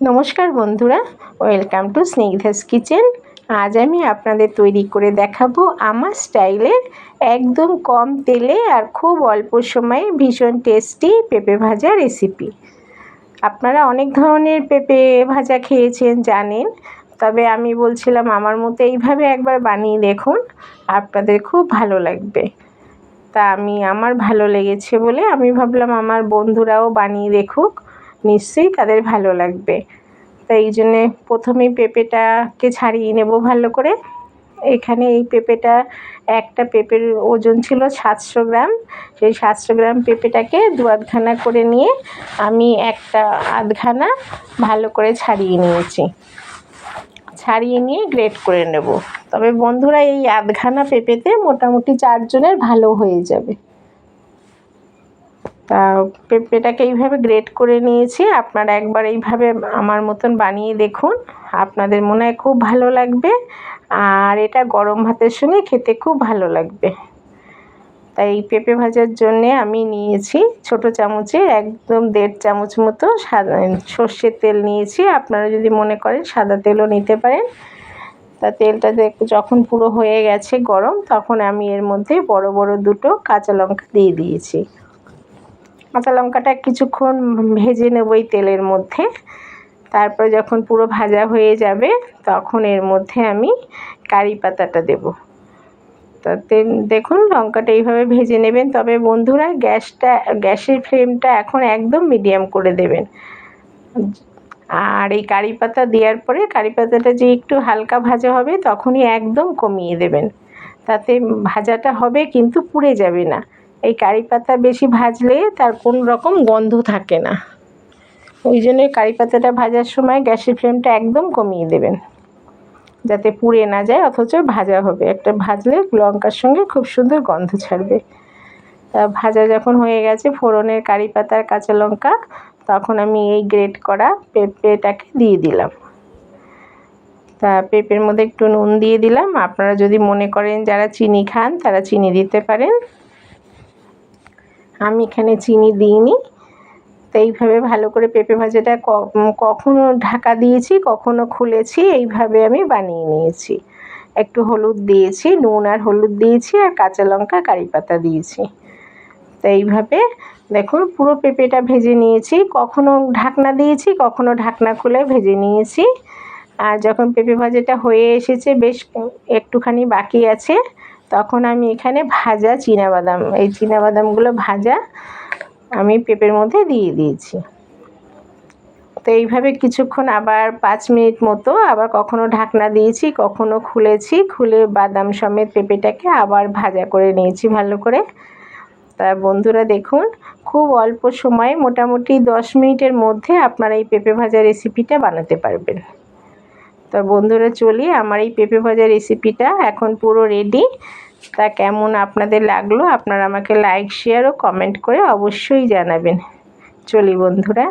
নমস্কার বন্ধুরা, welcome to Snigdha's kitchen. আজ আমি আপনাদের তৈরি করে দেখাবো আমার স্টাইলের একদম কম তেলে আর খুব অল্প সময়ে ভীষণ টেস্টি পেঁপে ভাজা রেসিপি। আপনারা অনেক ধরনের পেঁপে ভাজা খেয়েছেন, জানেন, তবে আমি বলছিলাম আমার মতো এইভাবে একবার বানিয়ে দেখুন, আপনাদের খুব ভালো লাগবে। তা আমি, আমার ভালো লেগেছে বলে আমি ভাবলাম আমার বন্ধুরাও বানিয়ে দেখুক। নিশ্চয়ই তাদের ভালো লাগবে। তাই এই জন্যে প্রথমেই পেঁপেটাকে ছাড়িয়ে নেব ভালো করে। এখানে এই পেঁপেটা, একটা পেঁপের ওজন ছিল সাতশো গ্রাম। সেই সাতশো গ্রাম পেঁপেটাকে দু আধখানা করে নিয়ে আমি একটা আধখানা ভালো করে ছাড়িয়ে নিয়েছি। ছাড়িয়ে নিয়ে গ্রেট করে নেব। তবে বন্ধুরা, এই আধখানা পেঁপেতে মোটামুটি চারজনের ভালো হয়ে যাবে। তা পেঁপেটাকে এইভাবে গ্রেট করে নিয়েছি। আপনারা একবার এইভাবে আমার মতন বানিয়ে দেখুন। আপনাদের মনে হয় খুব ভালো লাগবে। আর এটা গরম ভাতের সঙ্গে খেতে খুব ভালো লাগবে। তাই এই পেঁপে ভাজার জন্যে আমি নিয়েছি ছোট চামচে একদম দেড় চামচ মতো সাদা সর্ষের তেল নিয়েছি। আপনারা যদি মনে করেন সাদা তেলও নিতে পারেন। তা তেলটা যখন পুরো হয়ে গেছে গরম, তখন আমি এর মধ্যে বড় বড় দুটো কাঁচা লঙ্কা দিয়ে দিয়েছি। কাঁচা লঙ্কাটা কিছুক্ষণ ভেজে নেব এই তেলের মধ্যে। তারপরে যখন পুরো ভাজা হয়ে যাবে, তখন এর মধ্যে আমি কারি পাতাটা দেব। তাতে দেখুন লঙ্কাটা এইভাবে ভেজে নেবেন। তবে বন্ধুরা, গ্যাসটা, গ্যাসের ফ্লেমটা এখন একদম মিডিয়াম করে দেবেন। আর এই কারি পাতা দেওয়ার পরে কারি পাতাটা যে একটু হালকা ভাজা হবে, তখনই একদম কমিয়ে দেবেন। তাতে ভাজাটা হবে, কিন্তু পুড়ে যাবে না। এই কারি পাতা বেশি ভাজলে তার কোন রকম গন্ধ থাকে না। ওই জন্য কারি পাতাটা ভাজার সময় গ্যাসের ফ্লেমটা একদম কমিয়ে দেবেন। যাতে পুড়ে না যায়, অথচ ভাজা হবে। একটা ভাজলে লঙ্কার সঙ্গে খুব সুন্দর গন্ধ ছাড়বে। তা ভাজা যখন হয়ে গেছে ফোড়নের কারি পাতার কাঁচা লঙ্কা, তখন আমি এই গ্রেট করা পেঁপেটাকে দিয়ে দিলাম। তা পেঁপের মধ্যে একটু নুন দিয়ে দিলাম। আপনারা যদি মনে করেন যারা চিনি খান, তারা চিনি দিতে পারেন। আমি এখানে চিনি দিইনি। তো এইভাবে ভালো করে পেঁপে ভাজাটা কখনো ঢাকা দিয়েছি, কখনো খুলেছি, এইভাবে আমি বানিয়ে নিয়েছি। একটু হলুদ দিয়েছি, নুন আর হলুদ দিয়েছি আর কাঁচা লঙ্কা, কারি পাতা দিয়েছি। তো এইভাবে দেখুন পুরো পেঁপেটা ভেজে নিয়েছি। কখনো ঢাকনা দিয়েছি, কখনো ঢাকনা খুলে ভেজে নিয়েছি। আর যখন পেঁপে ভাজাটা হয়ে এসেছে, বেশ একটুখানি বাকি আছে। তখন আমি এখানে ভাজা বাদাম এই বাদামগুলো ভাজা আমি পেঁপের মধ্যে দিয়ে দিয়েছি। তো এইভাবে কিছুক্ষণ আবার পাঁচ মিনিট মতো আবার কখনো ঢাকনা দিয়েছি, কখনো খুলেছি, খুলে বাদাম সমেত পেঁপেটাকে আবার ভাজা করে নিয়েছি ভালো করে। তা বন্ধুরা দেখুন, খুব অল্প সময়ে মোটামুটি দশ মিনিটের মধ্যে আপনারা এই পেঁপে ভাজা রেসিপিটা বানাতে পারবেন। তো বন্ধুরা, চলি আমার এই পেঁপে ভাজা রেসিপিটা এখন পুরো রেডি তা কেমন আপনাদের লাগল? আপনারা আমাকে লাইক শেয়ার ও কমেন্ট করে অবশ্যই জানাবেন। চলি বন্ধুরা।